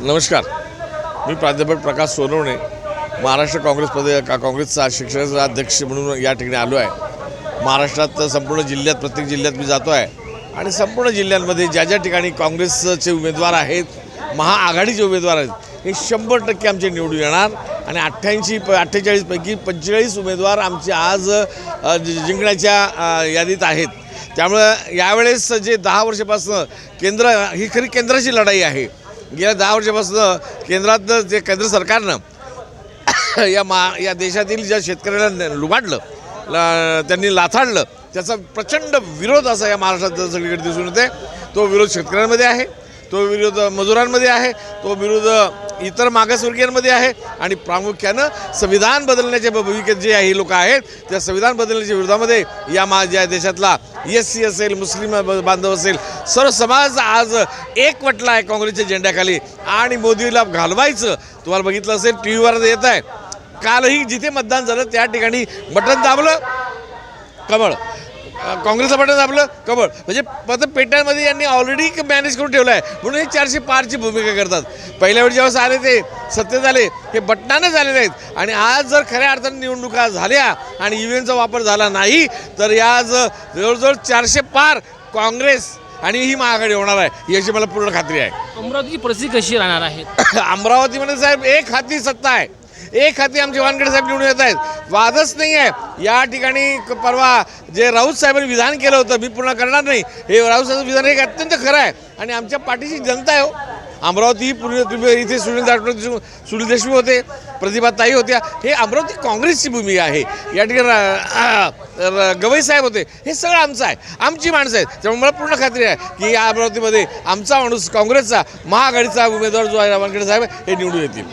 नमस्कार. मी प्राध्यापक प्रकाश सोनवणे महाराष्ट्र काँग्रेस का काँग्रेसचा शिक्षणाचा अध्यक्ष म्हणून या ठिकाणी आलो आहे. महाराष्ट्रात संपूर्ण जिल्ह्यात प्रत्येक जिल्ह्यात मी जातो आहे. आणि संपूर्ण जिल्ह्यांमध्ये ज्या ज्या ठिकाणी काँग्रेसचे उमेदवार आहेत महाआघाडीचे उमेदवार आहेत हे शंभर टक्के आमचे निवडून येणार. आणि अठ्ठ्याऐंशी प अठ्ठेचाळीसपैकी पंचेचाळीस उमेदवार आमचे आज जि- जिंकण्याच्या यादीत आहेत. त्यामुळं यावेळेस जे दहा वर्षापासून केंद्र ही खरी केंद्राची लढाई आहे. गेल्या दहा वर्षापासून केंद्रातनं जे केंद्र सरकारनं या मा या देशातील ज्या शेतकऱ्याला लुबाडलं ला- त्यांनी लाथाडलं त्याचा प्रचंड विरोध असा या महाराष्ट्रात सगळीकडे दिसून येते तो विरोध शेतकऱ्यांमध्ये आहे. तो विरोध मजुरांमध्ये आहे तो विरोध इतर मागासवर्गीयांमध्ये आहे आणि प्रामुख्यानं संविधान बदलण्याच्या भूमिकेत जे हे लोक आहेत त्या संविधान बदलण्याच्या विरोधामध्ये या मा ज्या देशातला एस सी असेल मुस्लिम बांधव असेल सर्व समाज आज एकवटला आहे काँग्रेसच्या झेंड्याखाली. आणि मोदीला घालवायचं तुम्हाला बघितलं असेल टी व्हीवर येत आहे. कालही जिथे मतदान झालं त्या ठिकाणी बटन दाबलं. कमळ. काँग्रेसचं बटन दाबलं कमळ म्हणजे मतपेट्यांमध्ये यांनी ऑलरेडी मॅनेज करून ठेवलं आहे. म्हणून हे चारशे पारची भूमिका करतात. पहिल्या वेळी जेव्हा आले ते सत्तेत आले हे बटनाने झालेले आहेत. आणि आज जर खऱ्या अर्थाने निवडणुका झाल्या आणि ईव्हीएमचा वापर झाला नाही तर या आज जवळजवळ चारशे पार काँग्रेस आणि ही महाआघाडी होणार आहे याची मला पूर्ण खात्री आहे. अमरावतीची परिस्थिती कशी राहणार आहे? अमरावतीमध्ये साहेब एक हाती सत्ता आहे. एक हाती आमचे वानखेडे साहेब निवडून येत आहेत. वादच नाही आहे. या ठिकाणी परवा जे राऊत साहेबांनी विधान केलं होतं मी पूर्ण करणार नाही. हे राऊत साहेब विधान हे अत्यंत खरं आहे. आणि आमच्या पाठीची जनता आहे हो. अमरावती पूर्ण इथे सुनील दाटो सुनील देशमुख होते प्रतिभा ताई होत्या. हे अमरावती काँग्रेसची भूमी आहे. या ठिकाणी गवई साहेब होते. हे सगळं आमचं आहे. आमची माणसं आहेत. त्यामुळे मला पूर्ण खात्री आहे की या अमरावतीमध्ये आमचा माणूस काँग्रेसचा महाआघाडीचा उमेदवार जो आहे वानखेडे साहेब हे निवडून येतील.